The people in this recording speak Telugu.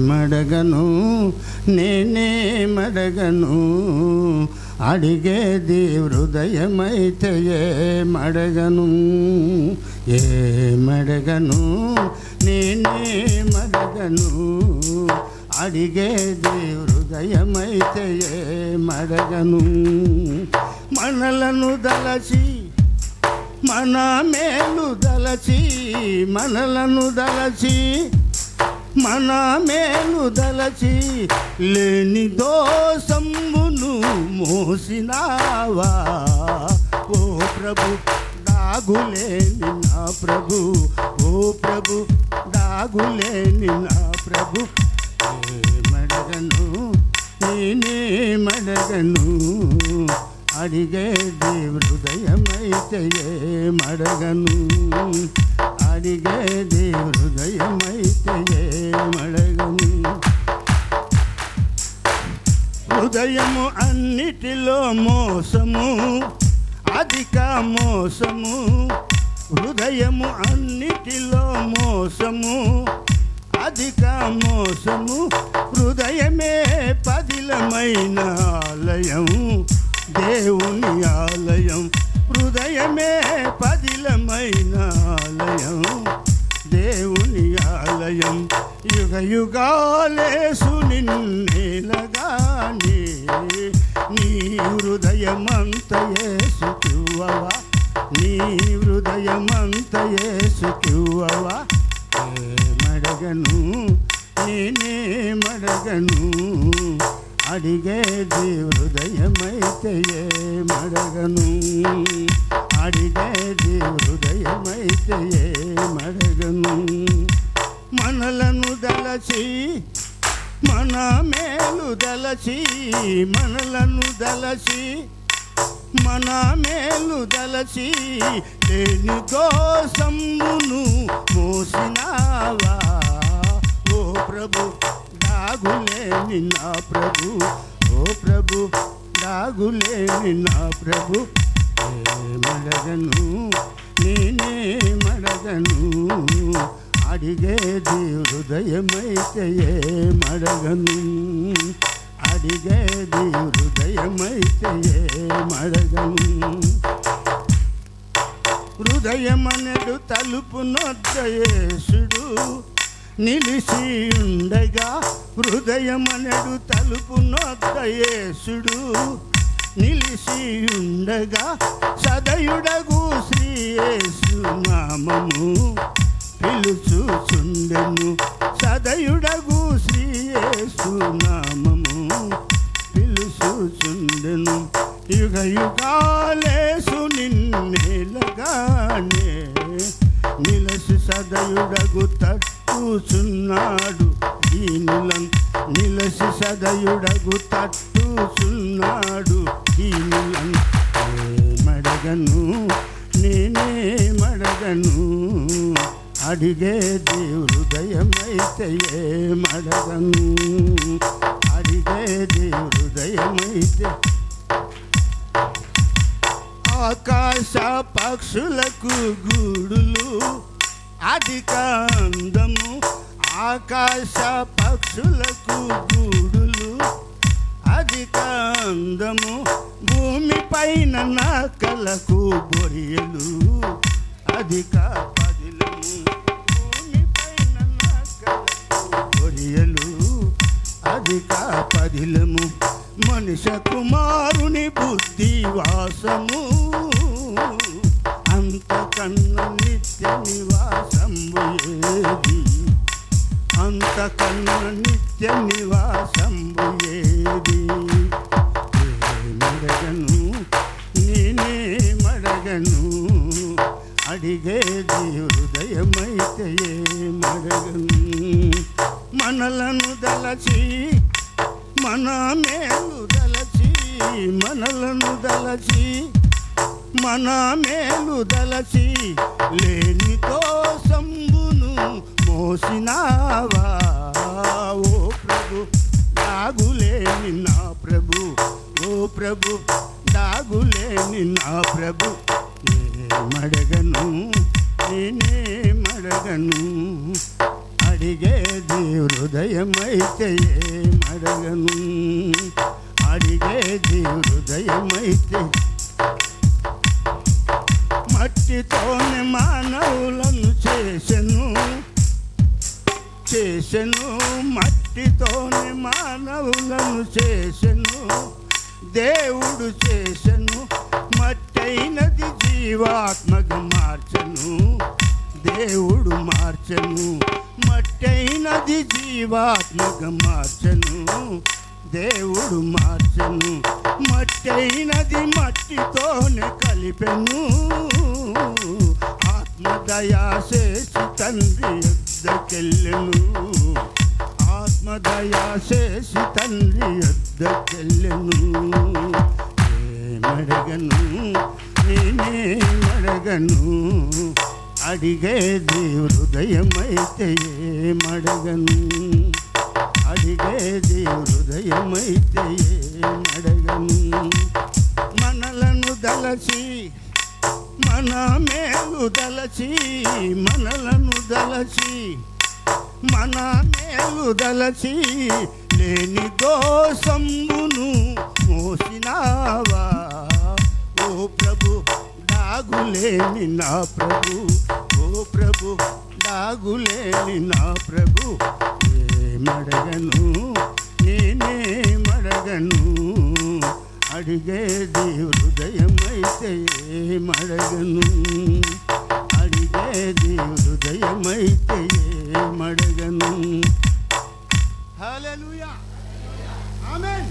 ఏమడగను నేనే మడగను. అడిగేది హృదయమైతే ఏమడగను ఏమడగను ఏ నేనే మడగను. అడిగేది హృదయమైతే ఏమడగను మనలను దలచి మన మేలు దలచి మనలను దలచి మన మేలు దలచి లేని దోషమును మోసినావా? ఓ ప్రభు దాగులేని నా ప్రభు ఓ ప్రభు దాగులేని నా ప్రభు. మడగను నేనే మడగను అడిగేది హృదయమైతే మడగను మడగను అడిగేది హృదయమైతే ఏ హృదయము అన్నిటిలో మోసము అధిక మోసము. హృదయము అన్నిటిలో మోసము అధిక మోసము. హృదయమే పదిలమైన ఆలయం దేవుని ఆలయం. హృదయమే పది అఖిలమైన ఆలయం దేవుని ఆలయం. యుగ యుగాలేసు నిన్నేలగానే నీ హృదయమంత యేసుకువవా నీ హృదయమంత యేసుకువవా మడగను నేనే మడగను అడిగేది హృదయమైతే మడగను. అడిగేది హృదయమైతే మడగను మనలను దలచి మన మేలు దలచి మనలను దలచి మన మేలు దలచి దేని కోసమును మోసినావా? ఓ ప్రభు దాగులేని నా ప్రభు ఓ ప్రభు దాగులేని నా ప్రభు. మడగను నేనే మడగను అడిగేది హృదయమైతే మడగను అడిగేది హృదయమైతే మడగను హృదయమనడు తలుపు నొద్దయేసుడు నిలిచి ఉండగా హృదయమనడు తలుపు నొద్దయేసుడు నిలిచి ఉండగా సదయుడగు శ్రీయేసు నామము. పిలుచుచుండెను సదయుడగు శ్రీయేసు నామము. పిలుచుచుండెను యుగ యుగాలేసు నిన్నేలగానే నిలసి సదయుడగు తట్టుచున్నాడు దీనులం నిలసి సదయుడగు తట్టుచున్నాడు మడగను నేనే మడగను. అడిగే హృదయమైతే ఏ మడగను? అడిగేది హృదయమైతే ఆకాశ పక్షులకు గూడులు అధిక అందము. ఆకాశ పక్షులకు గూడులు అధిక అందము. భూమి పైన కలకు బొరియలు అధిక పదిలము భూమి పైన నక్కలకు బొరియలు అధిక పదిలము మనిష కుమారుని బుద్ధి వాసము అంతకన్న నిత్య నివాసము ఏది? అంతకన్న నిత్య నివాసము ఏది? మనలను దలచి మన మేలు దలచి మనలను దలచి మన మేలు దలచి లేని కోసంబును మోసినావా? ఓ ప్రభు దాగులేని నా ప్రభు ఓ ప్రభు దాగులేని నా ప్రభు ఏ మడగను నేనే మడగను అడిగేది హృదయమైతే మరగను అడిగేది హృదయమైతే మట్టితోనే మానవులను చేసెను. చేసెను. మట్టితోనే మానవులను చేసెను. దేవుడు చేసెను. మట్టైనది జీవాత్మగా మార్చను. దేవుడు మార్చను మట్టైనది జీవాత్మక మార్చను. దేవుడు మార్చను మట్టైనది మట్టితోనే కలిపెను. ఆత్మదయా చేసి తండ్రి యొద్దకెళ్ళెను ఆత్మదయా చేసి తండ్రి యొద్దకెళ్ళెను ఏమడగను నేనే నేనేమడగను? అడిగేది హృదయమైతే ఏమడగను? అడిగేది హృదయమైతే ఏమడగను? మనలను దలచి మన మేలు దలచి మనలను దలచి మన మేలు దలచి లేని దోషమును మోసినావా? ఓ ప్రభు దాగులేని నా ప్రభు ప్రభు దాగులేని నా ప్రభు. ఏమడగను నేనే మడగను అడిగేది హృదయమైతే ఏమడగను అడిగేది హృదయమైతే ఏమడగను హలో ఆమేన్.